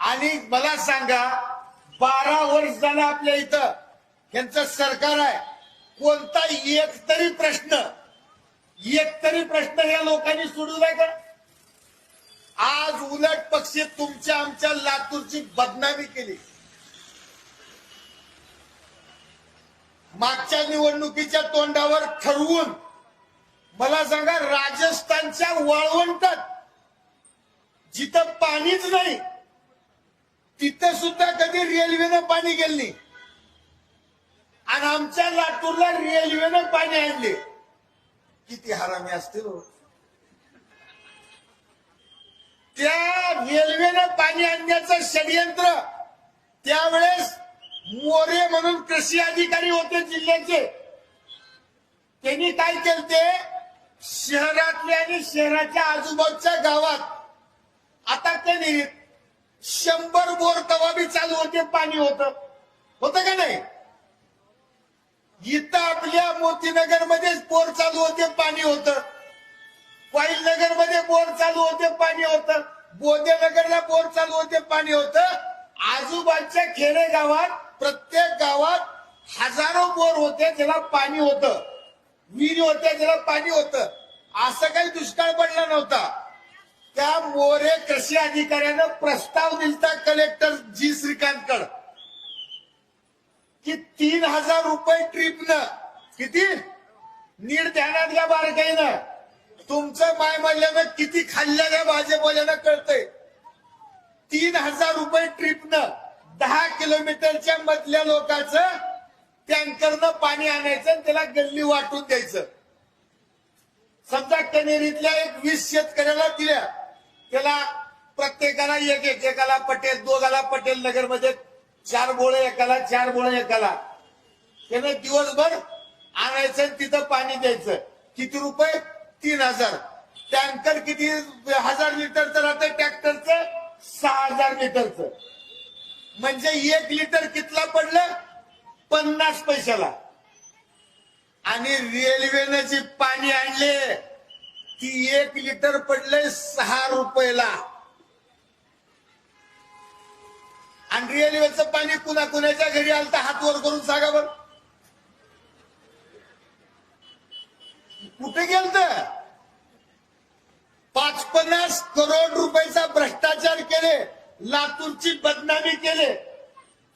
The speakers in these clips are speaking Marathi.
आणि मला सांगा बारा वर्ष झालं आपल्या इथं. यांचं सरकार आहे. कोणता एक तरी प्रश्न एक तरी प्रश्न या लोकांनी सोडवलाय का? आज उलट पक्षी तुमच्या आमच्या लातूरची बदनामी केली. मागच्या निवडणुकीच्या तोंडावर ठरवून मला सांगा राजस्थानच्या वाळवंटात जिथं पाणीच नाही तिथं सुद्धा कधी रेल्वेनं पाणी गेली नाही. आणि आमच्या लातूरला रेल्वेनं पाणी आणले. किती हरामी असतील हो. त्या रेल्वेनं पाणी आणण्याचं षडयंत्र त्यावेळेस मोरे म्हणून कृषी अधिकारी होते जिल्ह्याचे. त्यांनी काय केलं ते? शहरातल्या आणि शहराच्या आजूबाजूच्या गावात. आता कधी शंभर बोर तवा बी चालू होते पाणी होत. होत का नाही? इथं आपल्या मोतीनगरमध्ये बोर चालू होते पाणी होत. वाईल नगरमध्ये बोर चालू होते पाणी होत. बोधेनगरला बोर चालू होते पाणी होत. आजूबाजूच्या खेडे गावात प्रत्येक गावात हजारो बोर होते ज्याला पाणी होतं. विहिरी होत्या ज्याला पाणी होतं. असं काही दुष्काळ पडला नव्हता. त्या मोरे कृषी अधिकाऱ्यानं प्रस्ताव दिलता कलेक्टर जी श्रीकांतकड. की तीन हजार रुपये ट्रिपनं किती? नीट ध्यानात घ्या बारकाईनं. तुमचं माय म्हणल्यानं किती खाल्ल्या त्या भाजपवाल्यानं कळतंय. तीन हजार रुपये ट्रिपनं दहा किलोमीटरच्या मधल्या लोकांचं टँकरनं पाणी आणायचं आणि त्याला गल्ली वाटून द्यायचं. समजा कनेरीतल्या एक वीस शेतकऱ्याला दिल्या. त्याला प्रत्येकाला एक एक एकाला पटेल दोघाला पटेल नगरमध्ये चार बोळे एकाला चार बोळे एकाला. त्यानं दिवसभर आणायचं तिथं पाणी द्यायचं. किती रुपये? तीन हजार. टँकर किती? हजार लिटरचं राहतं ट्रॅक्टरचं सहा हजार लिटरचं. म्हणजे एक लिटर कितला पडलं? पन्नास पैशाला. आणि रेल्वेनं जे पाणी आणले की एक लिटर पडले सहा रुपयाला. आणि रेल्वेचं पाणी कुणा कुणाच्या घरी आलं तर हात वर करून सांगा बर. कुठे गेलत? पाच पन्नास करोड रुपयाचा भ्रष्टाचार केले लातूरची बदनामी केले.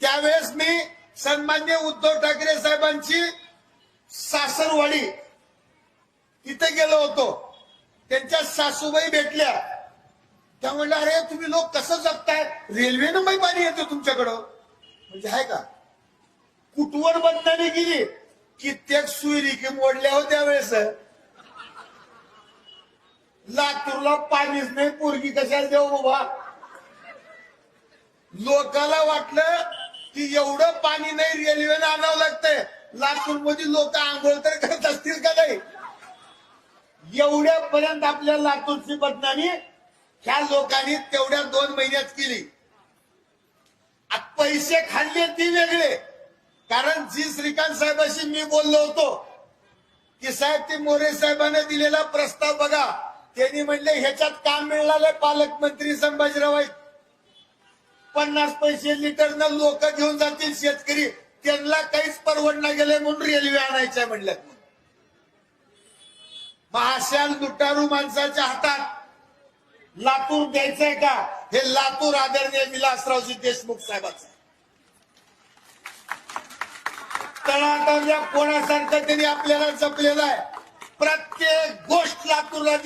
त्यावेळेस मी सन्मान्य उद्धव ठाकरे साहेबांची सासरवाडी तिथे गेलो होतो. त्यांच्या सासूबाई भेटल्या. त्या म्हणल्या अरे तुम्ही लोक कसं जगताय? रेल्वेनं बाई पाणी येतं तुमच्याकडं. म्हणजे आहे का? कुठवर बदनामी गेली? कित्येक सुईरिकी मोडल्या होत्या वेळेस. लातूरला पाणीच नाही पोरगी कशाला देऊ बाबा? लोकाला वाटलं की एवढं पाणी नाही रेल्वेनं आणावं लागतंय. लातूरमध्ये लोक आंघोळ तर करत असतील का नाही? एवढ्यापर्यंत आपल्या लातूरची बदनामी ह्या लोकांनी तेवढ्या दोन महिन्यात केली. पैसे खाल्ले ती वेगळे. कारण जी श्रीकांत साहेबाशी मी बोललो होतो की साहेब ते मोरे साहेबांना दिलेला प्रस्ताव बघा. त्यांनी म्हणले ह्याच्यात काम मिळणार पालकमंत्री संभाजीराव पन्नास पैसे लिटरनं लोक घेऊन जातील शेतकरी. त्यांना काहीच परवडणं गेले म्हणून रेल्वे आणायच्या म्हणल्यात. महाशाल लुटारू माणसाच्या हातात. लातूर द्यायचंय का? हे लातूर आदरणीय विलासरावजी देशमुख साहेबांचं. तळातल्या कोणासारखं त्यांनी आपल्याला जपलेलं आहे. प्रत्येक गोष्ट लातूरला